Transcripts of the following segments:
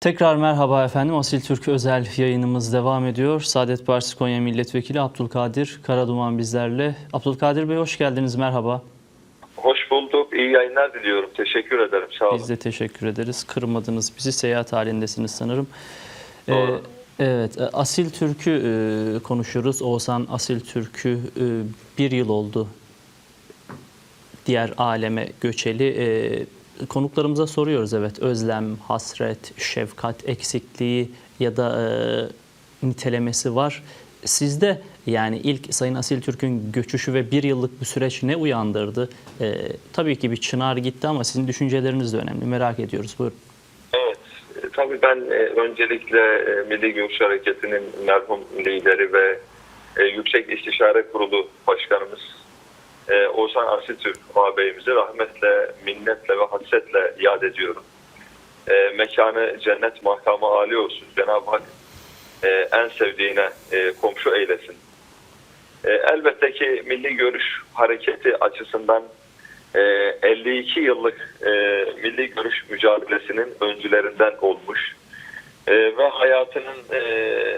Tekrar merhaba efendim. Asil Türk özel yayınımız devam ediyor. Saadet Partisi Konya Milletvekili Abdülkadir Karaduman bizlerle. Abdülkadir Bey hoş geldiniz. Merhaba. Hoş bulduk. İyi yayınlar diliyorum. Teşekkür ederim. Sağ olun. Biz de teşekkür ederiz. Kırmadınız bizi. Seyahat halindesiniz sanırım. Ee, Doğru. evet. e, Asil Türk'ü e, konuşuyoruz. Oğuzhan Asil Türk'ü e, bir yıl oldu diğer aleme göçeli. E, konuklarımıza soruyoruz evet. Özlem, hasret, şefkat eksikliği ya da e, nitelemesi var. Sizde yani ilk Sayın Asil Türk'ün göçüşü ve bir yıllık bir süreç ne uyandırdı? E, tabii ki bir çınar gitti ama sizin düşünceleriniz de önemli. Merak ediyoruz. Buyurun. Evet. E, Tabii ben e, öncelikle e, Milli Görüş Hareketi'nin merhum lideri ve Yüksek İstişare Kurulu Başkanımız e, Oğuzhan Asiltürk ağabeyimizi rahmetle, minnetle ve hasretle yad ediyorum. E, mekanı cennet makamı âli olsun. Cenab-ı Hak e, en sevdiğine e, komşu eylesin. E, elbette ki Milli Görüş Hareketi açısından e, 52 yıllık e, milli görüş mücadelesinin öncülerinden olmuş E, ve hayatının e,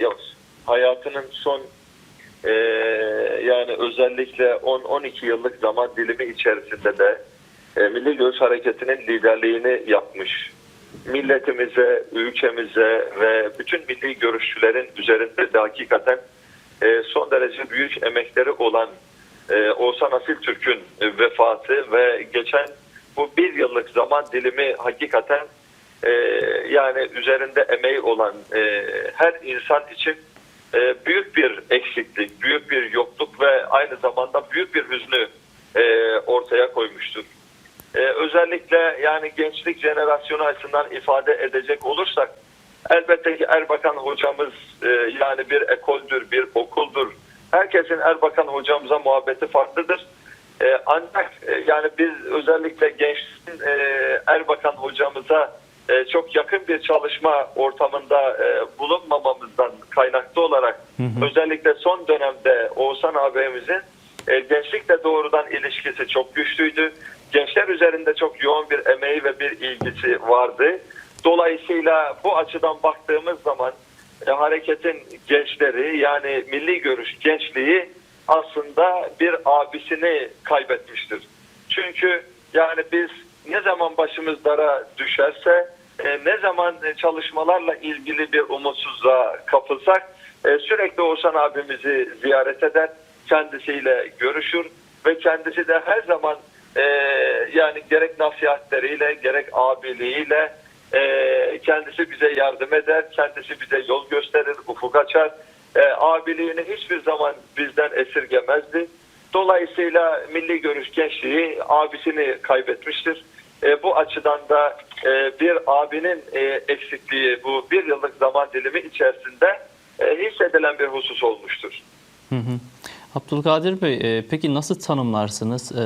yok, hayatının son e, yani özellikle 10-12 yıllık zaman dilimi içerisinde de e, Milli Görüş Hareketi'nin liderliğini yapmış. Milletimize, ülkemize ve bütün milli görüşçülerin üzerinde de hakikaten e, son derece büyük emekleri olan e, Oğuzhan Asil Türk'ün e, vefatı ve geçen bu bir yıllık zaman dilimi hakikaten e, yani üzerinde emeği olan e, her insan için büyük bir eksiklik, büyük bir yokluk ve aynı zamanda büyük bir hüznü e, ortaya koymuştur. E, özellikle yani gençlik jenerasyonu açısından ifade edecek olursak elbette ki Erbakan hocamız e, yani bir ekoldür, bir okuldur. Herkesin Erbakan hocamıza muhabbeti farklıdır. E, ancak yani biz özellikle gençliğin Erbakan hocamıza e, çok yakın bir çalışma ortamında e, bulunmamamızdan kaynaklı olarak özellikle son dönemde Oğuzhan ağabeyimizin e, gençlikle doğrudan ilişkisi çok güçlüydü. Gençler üzerinde çok yoğun bir emeği ve bir ilgisi vardı. Dolayısıyla bu açıdan baktığımız zaman e, hareketin gençleri yani milli görüş gençliği aslında bir abisini kaybetmiştir. Çünkü yani biz ne zaman başımız dara düşerse, e, ne zaman e, çalışmalarla ilgili bir umutsuzluğa kapılsak e, sürekli Oğuzhan abimizi ziyaret eder, kendisiyle görüşür ve kendisi de her zaman e, yani gerek nasihatleriyle gerek abiliğiyle e, kendisi bize yardım eder, kendisi bize yol gösterir, ufuk açar. E, abiliğini hiçbir zaman bizden esirgemezdi. Dolayısıyla milli görüş gençliği abisini kaybetmiştir. E, bu açıdan da e, bir abinin e, eksikliği bu bir yıllık zaman dilimi içerisinde e, hissedilen bir husus olmuştur. Hı hı. Abdülkadir Bey, e, peki nasıl tanımlarsınız? E,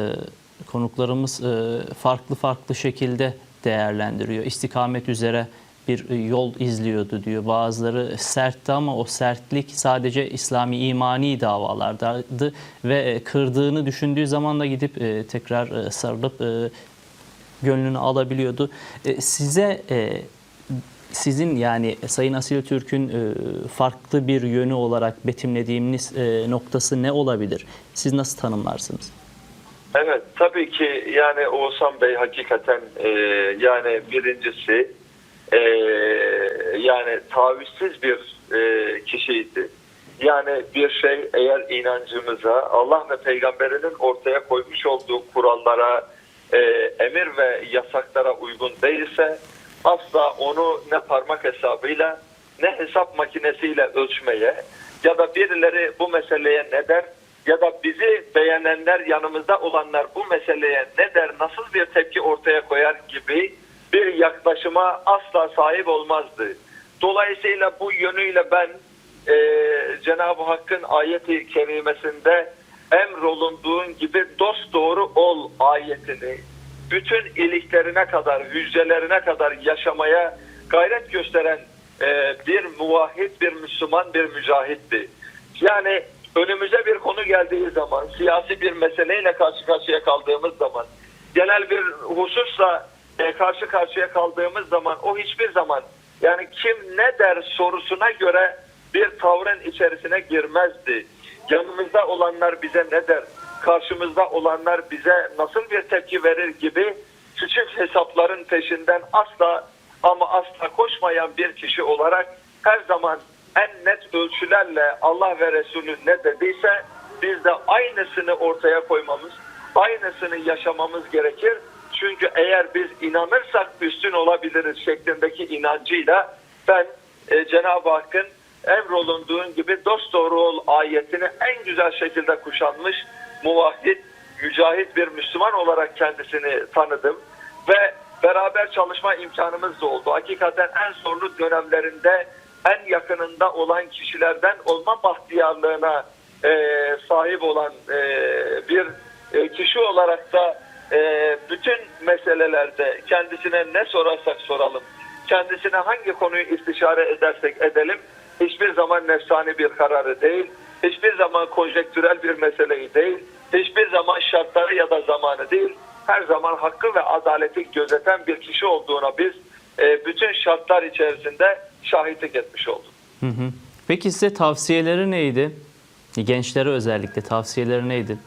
konuklarımız e, farklı farklı şekilde değerlendiriyor. İstikamet üzere bir yol izliyordu diyor. Bazıları sertti ama o sertlik sadece İslami imani davalardaydı ve e, kırdığını düşündüğü zaman da gidip e, tekrar e, sarılıp gönlünü alabiliyordu. E, size e, sizin yani Sayın Asil Türk'ün e, farklı bir yönü olarak betimlediğiniz e, noktası ne olabilir? Siz nasıl tanımlarsınız? Evet tabii ki yani Oğuzhan Bey hakikaten yani birincisi yani tavizsiz bir kişiydi. Yani bir şey eğer inancımıza Allah ve peygamberinin ortaya koymuş olduğu kurallara e, emir ve yasaklara uygun değilse asla onu ne parmak hesabıyla ne hesap makinesiyle ölçmeye ya da birileri bu meseleye ne der ya da bizi beğenenler yanımızda olanlar bu meseleye ne der nasıl bir tepki ortaya koyar gibi bir yaklaşıma asla sahip olmazdı. Dolayısıyla bu yönüyle ben e, Cenab-ı Hakk'ın ayeti kerimesinde emrolunduğun gibi dost doğru ol ayetini bütün iliklerine kadar, hücrelerine kadar yaşamaya gayret gösteren e, bir muvahhid, bir Müslüman, bir mücahitti. Yani önümüze bir konu geldiği zaman, siyasi bir meseleyle karşı karşıya kaldığımız zaman, genel bir hususla e, karşı karşıya kaldığımız zaman o hiçbir zaman yani kim ne der sorusuna göre bir tavrın içerisine girmezdi. Yanımızda olanlar bize ne der, karşımızda olanlar bize nasıl bir tepki verir gibi küçük hesapların peşinden asla ama asla koşmayan bir kişi olarak her zaman en net ölçülerle Allah ve Resulü ne dediyse biz de aynısını ortaya koymamız, aynısını yaşamamız gerekir. Çünkü eğer biz inanırsak üstün olabiliriz şeklindeki inancıyla ben e, Cenab-ı Hakk'ın emrolunduğun gibi dost doğru ol ayetini en güzel şekilde kuşanmış, muvahhid, mücahit bir Müslüman olarak kendisini tanıdım ve beraber çalışma imkanımız da oldu. Hakikaten en zorlu dönemlerinde en yakınında olan kişilerden olma bahtiyarlığına e, sahip olan e, bir e, kişi olarak da e, bütün meselelerde kendisine ne sorarsak soralım, kendisine hangi konuyu istişare edersek edelim, hiçbir zaman nefsani bir kararı değil, hiçbir zaman konjektürel bir meseleyi değil, hiçbir zaman şartları ya da zamanı değil, her zaman hakkı ve adaleti gözeten bir kişi olduğuna biz e, bütün şartlar içerisinde şahitlik etmiş olduk. Hı hı. Peki size tavsiyeleri neydi? Gençlere özellikle tavsiyeleri neydi?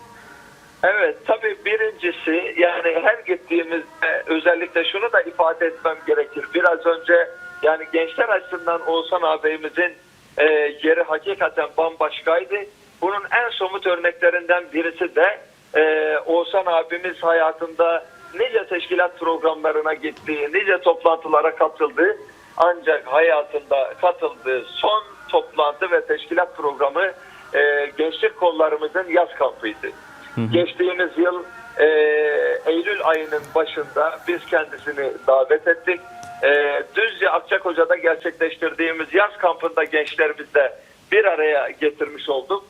Evet tabii birincisi yani her gittiğimizde özellikle şunu da ifade etmem gerekir. Biraz önce yani gençler açısından Oğuzhan ağabeyimizin e, yeri hakikaten bambaşkaydı. Bunun en somut örneklerinden birisi de e, Oğuzhan abimiz hayatında nice teşkilat programlarına gittiği, nice toplantılara katıldığı ancak hayatında katıldığı son toplantı ve teşkilat programı e, gençlik kollarımızın yaz kampıydı. Geçtiğimiz yıl e, Eylül ayının başında biz kendisini davet ettik. E, Düzce Akçakoca'da gerçekleştirdiğimiz yaz kampında gençlerimizle bir araya getirmiş olduk.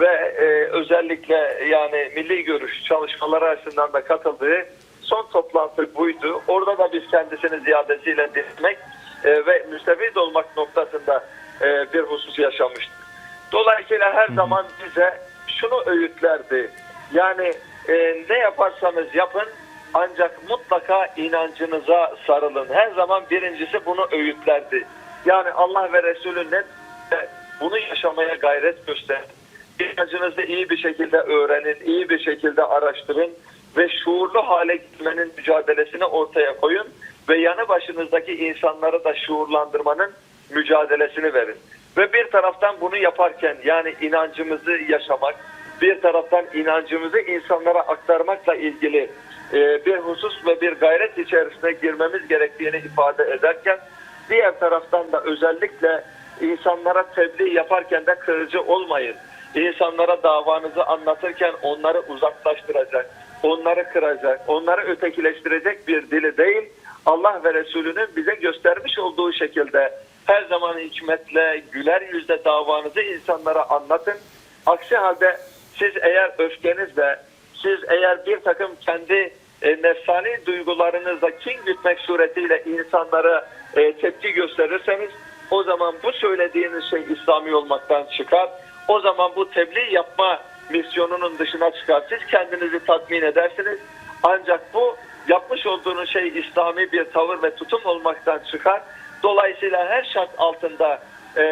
Ve e, özellikle yani milli görüş çalışmaları arasından da katıldığı son toplantı buydu. Orada da biz kendisini ziyadesiyle dinlemek e, ve müstefid olmak noktasında e, bir husus yaşamıştık. Dolayısıyla her zaman bize şunu öğütlerdi. Yani e, ne yaparsanız yapın ancak mutlaka inancınıza sarılın. Her zaman birincisi bunu öğütlerdi. Yani Allah ve Resulü ne bunu yaşamaya gayret gösterin. İnancınızı iyi bir şekilde öğrenin, iyi bir şekilde araştırın ve şuurlu hale gitmenin mücadelesini ortaya koyun ve yanı başınızdaki insanları da şuurlandırmanın mücadelesini verin. Ve bir taraftan bunu yaparken yani inancımızı yaşamak, bir taraftan inancımızı insanlara aktarmakla ilgili bir husus ve bir gayret içerisine girmemiz gerektiğini ifade ederken diğer taraftan da özellikle insanlara tebliğ yaparken de kırıcı olmayın. İnsanlara davanızı anlatırken onları uzaklaştıracak, onları kıracak, onları ötekileştirecek bir dili değil, Allah ve Resulünün bize göstermiş olduğu şekilde her zaman hikmetle, güler yüzle davanızı insanlara anlatın. Aksi halde siz eğer öfkenizle, siz eğer bir takım kendi e, nefsani duygularınızla kin gütmek suretiyle insanlara e, tepki gösterirseniz o zaman bu söylediğiniz şey İslami olmaktan çıkar. O zaman bu tebliğ yapma misyonunun dışına çıkar. Siz kendinizi tatmin edersiniz. Ancak bu yapmış olduğunuz şey İslami bir tavır ve tutum olmaktan çıkar. Dolayısıyla her şart altında e,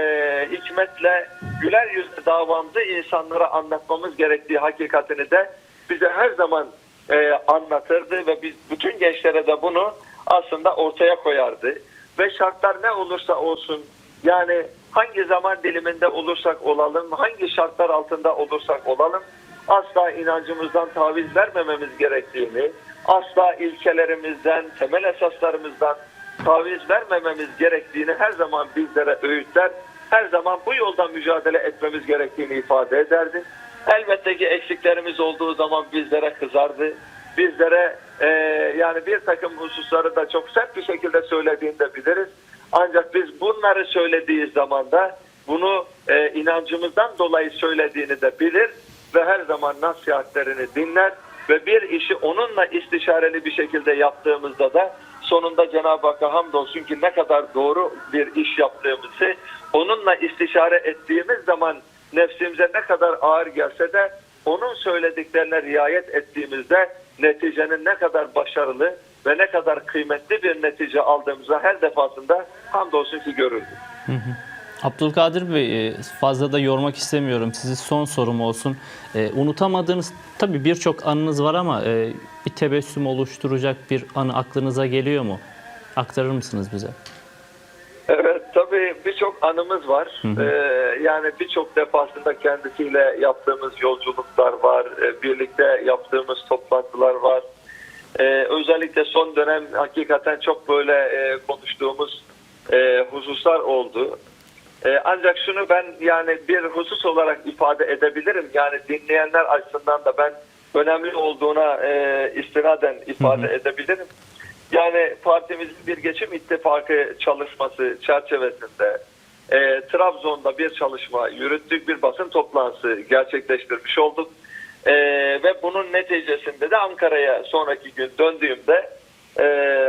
hikmetle güler yüzlü davamızı insanlara anlatmamız gerektiği hakikatini de bize her zaman e, anlatırdı ve biz bütün gençlere de bunu aslında ortaya koyardı. Ve şartlar ne olursa olsun yani hangi zaman diliminde olursak olalım, hangi şartlar altında olursak olalım asla inancımızdan taviz vermememiz gerektiğini, asla ilkelerimizden, temel esaslarımızdan taviz vermememiz gerektiğini her zaman bizlere öğütler, her zaman bu yolda mücadele etmemiz gerektiğini ifade ederdi. Elbette ki eksiklerimiz olduğu zaman bizlere kızardı. Bizlere e, yani bir takım hususları da çok sert bir şekilde söylediğini de biliriz. Ancak biz bunları söylediği zaman da bunu e, inancımızdan dolayı söylediğini de bilir ve her zaman nasihatlerini dinler ve bir işi onunla istişareli bir şekilde yaptığımızda da sonunda Cenab-ı Hakk'a hamdolsun ki ne kadar doğru bir iş yaptığımızı onunla istişare ettiğimiz zaman nefsimize ne kadar ağır gelse de onun söylediklerine riayet ettiğimizde neticenin ne kadar başarılı ve ne kadar kıymetli bir netice aldığımıza her defasında hamdolsun ki görüldü. Abdülkadir Bey e, fazla da yormak istemiyorum. Sizi son sorum olsun. E, unutamadığınız tabii birçok anınız var ama e, bir tebessüm oluşturacak bir anı aklınıza geliyor mu? Aktarır mısınız bize? Evet anımız var. Ee, yani birçok defasında kendisiyle yaptığımız yolculuklar var. Ee, birlikte yaptığımız toplantılar var. Ee, özellikle son dönem hakikaten çok böyle e, konuştuğumuz e, hususlar oldu. Ee, ancak şunu ben yani bir husus olarak ifade edebilirim. Yani dinleyenler açısından da ben önemli olduğuna e, istinaden ifade edebilirim. Yani partimizin bir geçim ittifakı çalışması çerçevesinde e, Trabzon'da bir çalışma yürüttük, bir basın toplantısı gerçekleştirmiş olduk. E, ve bunun neticesinde de Ankara'ya sonraki gün döndüğümde e,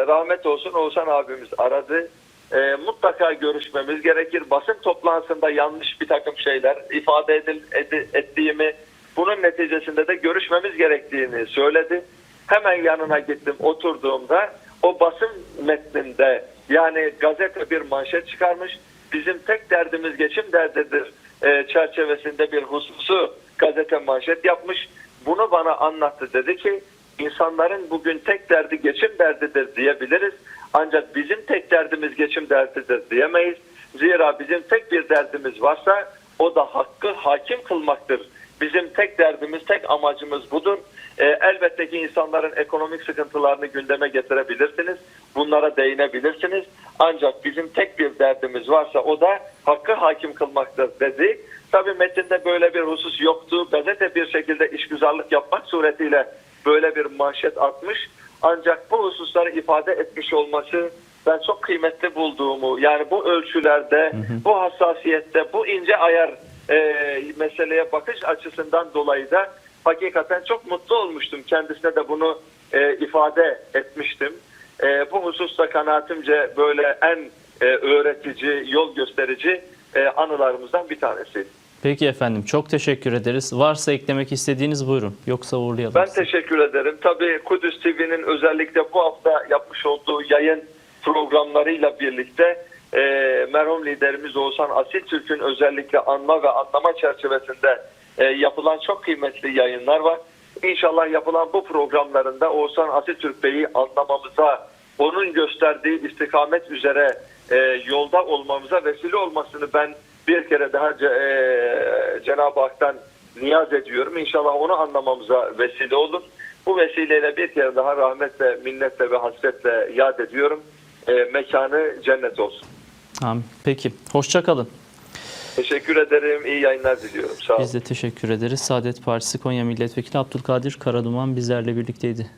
rahmet olsun Oğuzhan abimiz aradı. E, mutlaka görüşmemiz gerekir. Basın toplantısında yanlış bir takım şeyler ifade edil, edi- ettiğimi, bunun neticesinde de görüşmemiz gerektiğini söyledi. Hemen yanına gittim oturduğumda o basın metninde yani gazete bir manşet çıkarmış. Bizim tek derdimiz geçim derdidir e, çerçevesinde bir hususu gazete manşet yapmış. Bunu bana anlattı dedi ki insanların bugün tek derdi geçim derdidir diyebiliriz. Ancak bizim tek derdimiz geçim derdidir diyemeyiz. Zira bizim tek bir derdimiz varsa o da hakkı hakim kılmaktır. Bizim tek derdimiz, tek amacımız budur. E, elbette ki insanların ekonomik sıkıntılarını gündeme getirebilirsiniz. Bunlara değinebilirsiniz. Ancak bizim tek bir derdimiz varsa o da hakkı hakim kılmaktır dedi. Tabii metinde böyle bir husus yoktu. Gazete bir şekilde işgüzarlık yapmak suretiyle böyle bir manşet atmış. Ancak bu hususları ifade etmiş olması ben çok kıymetli bulduğumu yani bu ölçülerde, bu hassasiyette, bu ince ayar e, meseleye bakış açısından dolayı da hakikaten çok mutlu olmuştum. Kendisine de bunu e, ifade etmiştim. E, bu hususta kanaatimce böyle en e, öğretici, yol gösterici e, anılarımızdan bir tanesi. Peki efendim çok teşekkür ederiz. Varsa eklemek istediğiniz buyurun. Yoksa uğurlayalım. Ben sizi. teşekkür ederim. Tabii Kudüs TV'nin özellikle bu hafta yapmış olduğu yayın programlarıyla birlikte e, merhum liderimiz Oğuzhan Asil Türk'ün özellikle anma ve anlama çerçevesinde e, yapılan çok kıymetli yayınlar var. İnşallah yapılan bu programlarında Oğuzhan Asil Türk Bey'i anlamamıza, onun gösterdiği istikamet üzere e, yolda olmamıza vesile olmasını ben bir kere daha e, Cenab-ı Hak'tan niyaz ediyorum. İnşallah onu anlamamıza vesile olur. Bu vesileyle bir kere daha rahmetle, minnetle ve hasretle yad ediyorum. E, mekanı cennet olsun. Amin. Peki. Hoşça kalın. Teşekkür ederim. İyi yayınlar diliyorum. Sağ olun. Biz de teşekkür ederiz. Saadet Partisi Konya Milletvekili Abdülkadir Karaduman bizlerle birlikteydi.